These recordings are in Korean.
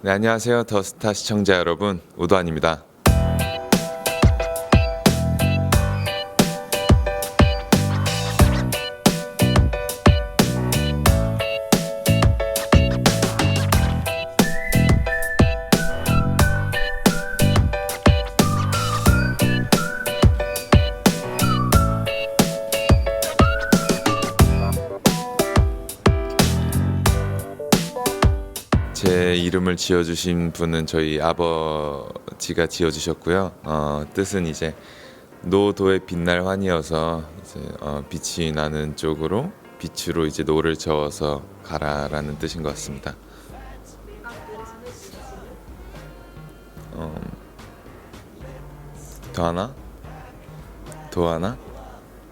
네, 안녕하세요. 더스타 시청자 여러분. 우도환입니다. 제 이름을 지어주신 분은 저희 아버지가 지어주셨고요. 어, 뜻은 이제 노도의 빛날 환이어서 이제 어, 빛이 나는 쪽으로 빛으로 이제 노를 저어서 가라라는 뜻인 것 같습니다. 어, 더 하나? 더 하나?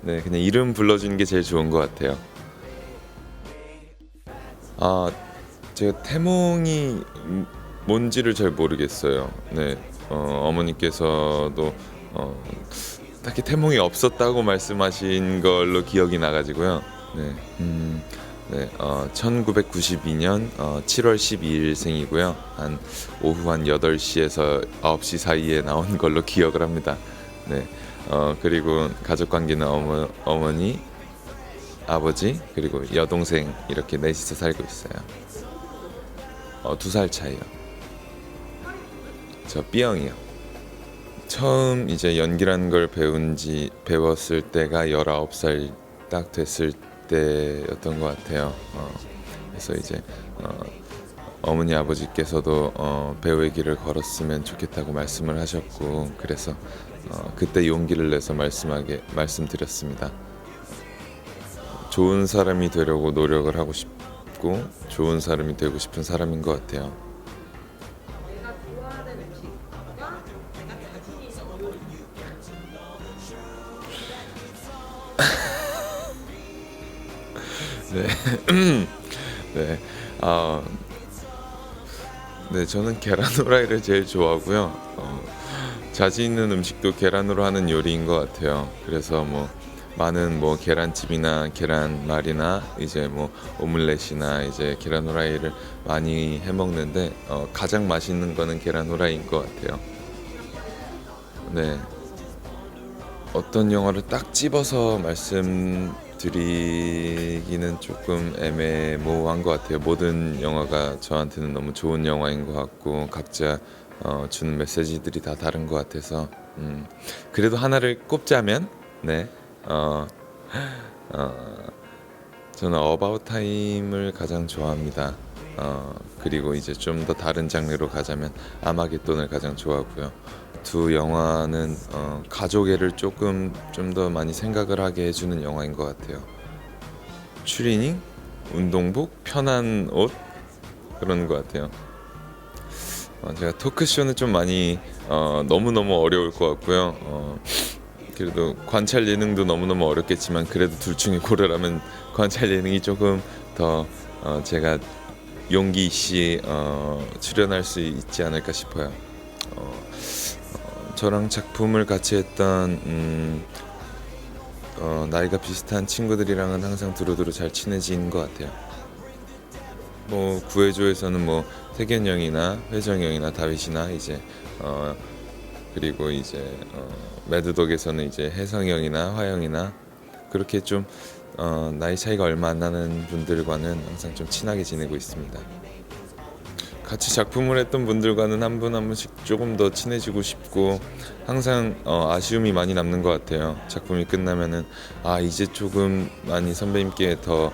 네, 그냥 이름 불러주는 게 제일 좋은 것 같아요. 아, 제가 태몽이 뭔지를 잘 모르겠어요. 네, 어, 어머니께서도 어, 딱히 태몽이 없었다고 말씀하신 걸로 기억이 나가지고요. 네, 음, 네, 어, 1992년 어, 7월 12일생이고요. 한 오후 한 8시에서 9시 사이에 나온 걸로 기억을 합니다. 네, 어, 그리고 가족 관계는 어머, 어머니, 아버지 그리고 여동생 이렇게 넷이서 살고 있어요. 어, 두 살 차이요. 저 B형이요. 처음 이제 연기라는 걸 배운 지 배웠을 때가 19살 딱 됐을 때였던 것 같아요. 어, 그래서 이제 어, 어머니 아버지께서도 어, 배우의 길을 걸었으면 좋겠다고 말씀을 하셨고 그래서 어, 그때 용기를 내서 말씀하게 말씀드렸습니다. 좋은 사람이 되려고 노력을 하고 싶 고 좋은 사람이 되고 싶은 사람인 것 같아요. 요리 네, 아, 네 저는 계란 후라이를 제일 좋아하고요. 어, 자주 있는 음식도 계란으로 하는 요리인 것 같아요. 그래서 뭐 많은 뭐 계란찜이나 계란말이나 이제 뭐 오믈렛이나 이제 계란 후라이를 많이 해 먹는데 어, 가장 맛있는 거는 계란 후라이인 것 같아요. 네. 어떤 영화를 딱 집어서 말씀드리기는 조금 애매모호한 것 같아요. 모든 영화가 저한테는 너무 좋은 영화인 것 같고 각자 어, 주는 메시지들이 다 다른 것 같아서 음, 그래도 하나를 꼽자면 네, 어, 어, 저는 어바웃 타임을 가장 좋아합니다. 어, 그리고 이제 좀 더 다른 장르로 가자면 아마겟돈을 가장 좋아하고요. 두 영화는 어, 가족애를 조금 좀 더 많이 생각을 하게 해주는 영화인 것 같아요. 추리닝, 운동복, 편한 옷 그런 것 같아요. 어, 제가 토크쇼는 좀 많이 어, 너무 너무 어려울 것 같고요. 어, 그래도 관찰 예능도 너무 너무 어렵겠지만 그래도 둘 중에 고르라면 관찰 예능이 조금 더 어, 제가 용기 있이 어, 출연할 수 있지 않을까 싶어요. 어, 어, 저랑 작품을 같이 했던 음, 어, 나이가 비슷한 친구들이랑은 항상 두루두루 잘 친해진 것 같아요. 뭐 구해줘에서는 뭐 태견 형이나 회정 형이나 다윗이나 이제 어, 그리고 이제 어, 매드독에서는 이제 혜성 형이나 화영이나 그렇게 좀 어, 나이 차이가 얼마 안 나는 분들과는 항상 좀 친하게 지내고 있습니다. 같이 작품을 했던 분들과는 한분한 분씩 조금 더 친해지고 싶고 항상 어, 아쉬움이 많이 남는 것 같아요. 작품이 끝나면은 아 이제 조금 많이 선배님께 더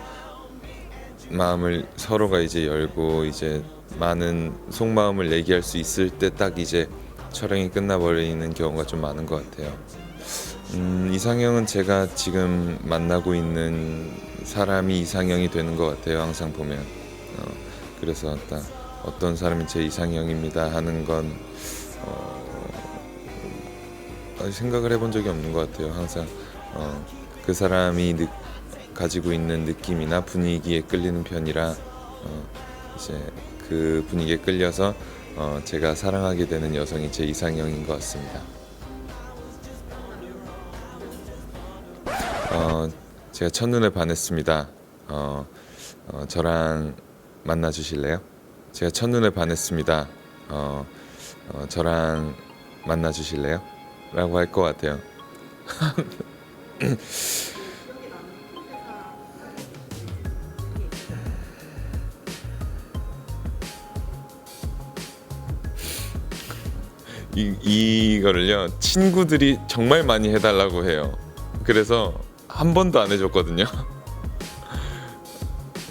마음을 서로가 이제 열고 이제 많은 속마음을 얘기할 수 있을 때 딱 이제 촬영이 끝나버리는 경우가 좀 많은 것 같아요. 음, 이상형은 제가 지금 만나고 있는 사람이 이상형이 되는 것 같아요. 항상 보면 어, 그래서 딱 어떤 사람이 제 이상형입니다 하는 건 어, 아직 생각을 해본 적이 없는 것 같아요. 항상 어, 그 사람이 느, 가지고 있는 느낌이나 분위기에 끌리는 편이라 어, 이제 그 분위기에 끌려서 어, 제가 사랑하게 되는 여성이 제 이상형인 것 같습니다. 어, 제가 첫눈에 반했습니다. 어, 어, 저랑 만나 주실래요? 제가 첫눈에 반했습니다. 어, 어, 저랑 만나 주실래요? 라고 할 것 같아요. 이, 이거를요 친구들이 정말 많이 해달라고 해요. 그래서 한 번도 안 해줬거든요.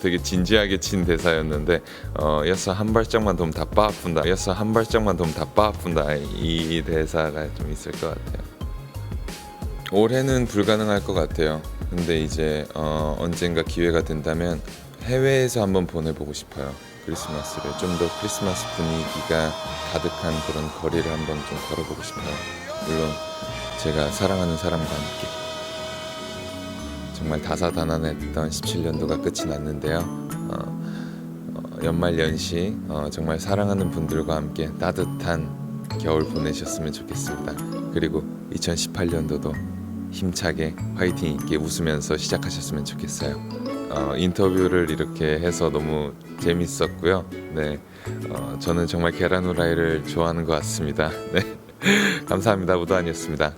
되게 진지하게 친 대사였는데 어, 여서 한 발짝만 더면 다 빠아픈다. 여서 한 발짝만 더면 다 빠아픈다. 이 대사가 좀 있을 것 같아요. 올해는 불가능할 것 같아요. 근데 이제 어, 언젠가 기회가 된다면 해외에서 한번 보내보고 싶어요 크리스마스를 좀 더 크리스마스 분위기가 가득한 그런 거리를 한번 좀 걸어보고 싶어요. 물론 제가 사랑하는 사람과 함께. 정말 다사다난했던 17년도가 끝이 났는데요. 어, 어, 연말 연시 어, 정말 사랑하는 분들과 함께 따뜻한 겨울 보내셨으면 좋겠습니다. 그리고 2018년도도 힘차게 화이팅 있게 웃으면서 시작하셨으면 좋겠어요 어, 인터뷰를 이렇게 해서 너무 재밌었고요. 네, 어, 저는 정말 계란 후라이를 좋아하는 것 같습니다. 네, 감사합니다. 우도환이었습니다.